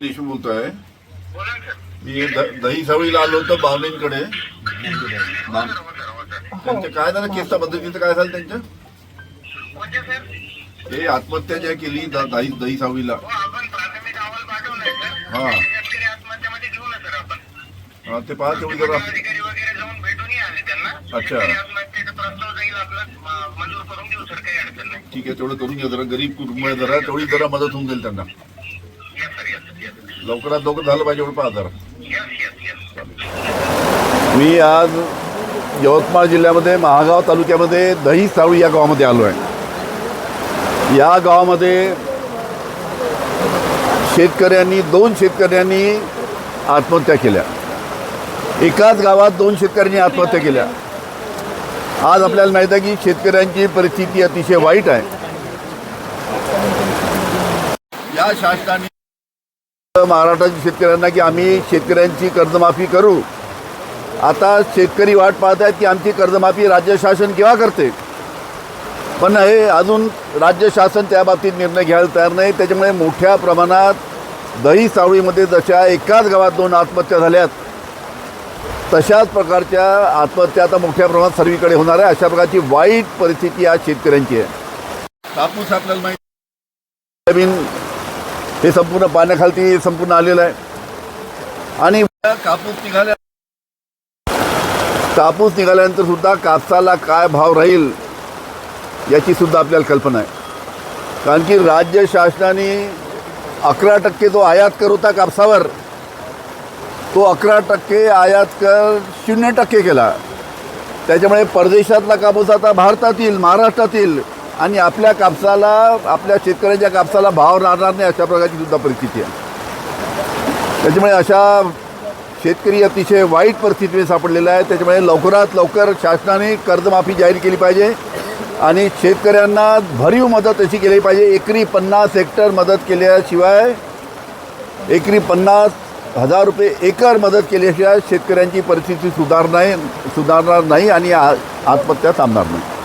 Deshmukh sir मी दही सावळीला आलो होतो बावलेंकडे. त्यांचं काय झालं? केसच्या पद्धतीचं काय झालं त्यांचं? कोणते सर हे आत्महत्या ज्या केली दही दही सावळीला. हो हा. हा, ते पहा तेवढी जरा. अच्छा. ठीक आहे तेवढं करून घ्या जरा. गरीब कुटुंब आहे जरा. तेवढी जरा मदत होऊन जाईल त्यांना. लवकरात लवकर झालं पाहिजे एवढं पहा जरा मी आज यवतमाळ जिल्ह्यामध्ये महागाव तालुक्यामध्ये दही सावळी या गावामध्ये आलो आहे. या गावामध्ये शेतकऱ्यांनी दोन शेतकऱ्यांनी आत्महत्या केल्या. एकाच गावात दोन शेतकऱ्यांनी आत्महत्या केल्या. आज आपल्याला माहीत आहे की शेतकऱ्यांची परिस्थिती अतिशय वाईट आहे. या शासनाने महाराष्ट्राच्या शेतकऱ्यांना की आम्ही शेतकऱ्यांची कर्जमाफी करू. आता शेतकरी वाट पाहत आहेत की आमची कर्जमाफी राज्य शासन केव्हा करते? पण हे अजून राज्य शासन त्या बाबतीत निर्णय घ्यायला तयार नाही. त्याच्यामुळे मोठ्या प्रमाणात दही सावळीमध्ये जशा एकाच गावात दोन आत्महत्या झाल्यात तशाच प्रकारच्या आत्महत्या आता मोठ्या प्रमाणात सर्वीकडे होणार आहे. अशा प्रकारची वाईट परिस्थिती आज शेतकऱ्यांची आहे. कापूस आपल्याला माहिती हे संपूर्ण पाण्याखालती संपूर्ण आलेलं आहे. आणि कापूस निघाल्या कापूस निघाल्यानंतर सुद्धा कापसाला काय भाव राहील याची सुद्धा आपल्याला कल्पना आहे. कारण की राज्य शासनाने अकरा टक्के जो आयात कर होता कापसावर तो अकरा टक्के आयात कर शून्य टक्के केला. त्याच्यामुळे परदेशातला कापूस आता भारतातील महाराष्ट्रातील आणि आपल्या कापसाला आपल्या शेतकऱ्यांच्या कापसाला भाव राहणार नाही अशा प्रकारची सुद्धा परिस्थिती आहे. त्याच्यामुळे अशा शेतकरी अतिशय वाईट परिस्थितीने सापडलेला आहे. त्याच्यामुळे लवकरात लवकर शासनाने कर्जमाफी जाहीर केली पाहिजे आणि शेतकऱ्यांना भरीव मदत अशी केली पाहिजे. एकरी पन्नास हेक्टर मदत केल्याशिवाय एकरी पन्नास हजार रुपये एकर मदत केल्याशिवाय शेतकऱ्यांची परिस्थिती सुधारणार सुधारणार नाही आणि आत्महत्या थांबणार नाही.